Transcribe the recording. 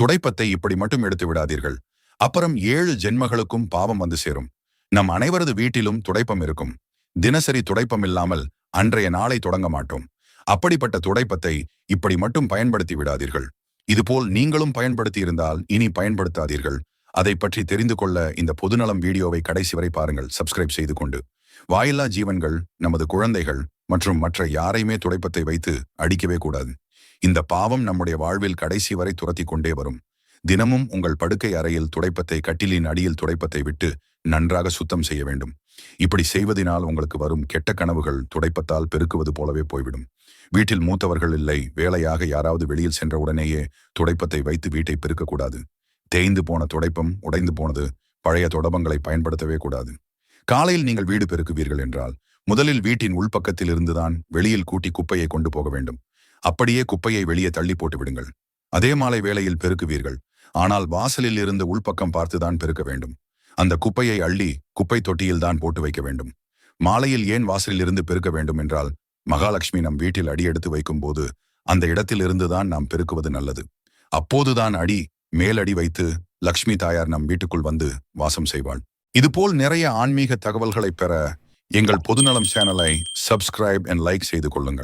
துடைப்பத்தை இப்படி மட்டும் எடுத்து விடாதீர்கள். அப்புறம் ஏழு ஜென்மகளுக்கும் பாவம் வந்து சேரும். நம் அனைவரது வீட்டிலும் துடைப்பம் இருக்கும். தினசரி துடைப்பம் இல்லாமல் அன்றைய நாளை தொடங்க மாட்டோம். அப்படிப்பட்ட துடைப்பத்தை இப்படி மட்டும் பயன்படுத்தி விடாதீர்கள். இதுபோல் நீங்களும் பயன்படுத்தி இருந்தால் இனி பயன்படுத்தாதீர்கள். அதை பற்றி தெரிந்து கொள்ள இந்த பொதுநலம் வீடியோவை கடைசி வரை பாருங்கள். சப்ஸ்கிரைப் செய்து கொண்டு. வாயில்லா ஜீவன்கள் நமது குழந்தைகள் மற்றும் மற்ற யாரையுமே துடைப்பத்தை வைத்து அடிக்கவே கூடாது. இந்த பாவம் நம்முடைய வாழ்வில் கடைசி வரை துரத்தி கொண்டே வரும். தினமும் உங்கள் படுக்கை அறையில் துடைப்பத்தை கட்டிலின் அடியில் துடைப்பத்தை விட்டு நன்றாக சுத்தம் செய்ய வேண்டும். இப்படி செய்வதனால் உங்களுக்கு வரும் கெட்ட கனவுகள் துடைப்பத்தால் பெருக்குவது போலவே போய்விடும். வீட்டில் மூத்தவர்கள் இல்லை வேலையாக யாராவது வெளியில் சென்ற உடனேயே துடைப்பத்தை வைத்து வீட்டை பெருக்கக்கூடாது. தேய்ந்து போன துடைப்பம் உடைந்து போனது பழைய தொடபங்களை பயன்படுத்தவே கூடாது. காலையில் நீங்கள் வீடு பெருக்குவீர்கள் என்றால் முதலில் வீட்டின் உள்பக்கத்தில் இருந்துதான் வெளியில் கூட்டி குப்பையை கொண்டு போக வேண்டும். அப்படியே குப்பையை வெளியே தள்ளி போட்டு விடுங்கள். அதே மாலை வேளையில் பெருக்குவீர்கள். ஆனால் வாசலில் இருந்து உள்பக்கம் பார்த்துதான் பெருக்க வேண்டும். அந்த குப்பையை அள்ளி குப்பை தொட்டியில் தான் போட்டு வைக்க வேண்டும். மாலையில் ஏன் வாசலில் இருந்து பெருக்க வேண்டும் என்றால் மகாலட்சுமி நம் வீட்டில் அடி எடுத்து வைக்கும் போது அந்த இடத்திலிருந்து தான் நாம் பெருக்குவது நல்லது. அப்போதுதான் அடி மேலடி வைத்து லக்ஷ்மி தாயார் நம் வீட்டுக்குள் வந்து வாசம் செய்வாள். இதுபோல் நிறைய ஆன்மீக தகவல்களை பெற எங்கள் பொதுநலம் சேனலை சப்ஸ்கிரைப் அண்ட் லைக் செய்து கொள்ளுங்கள்.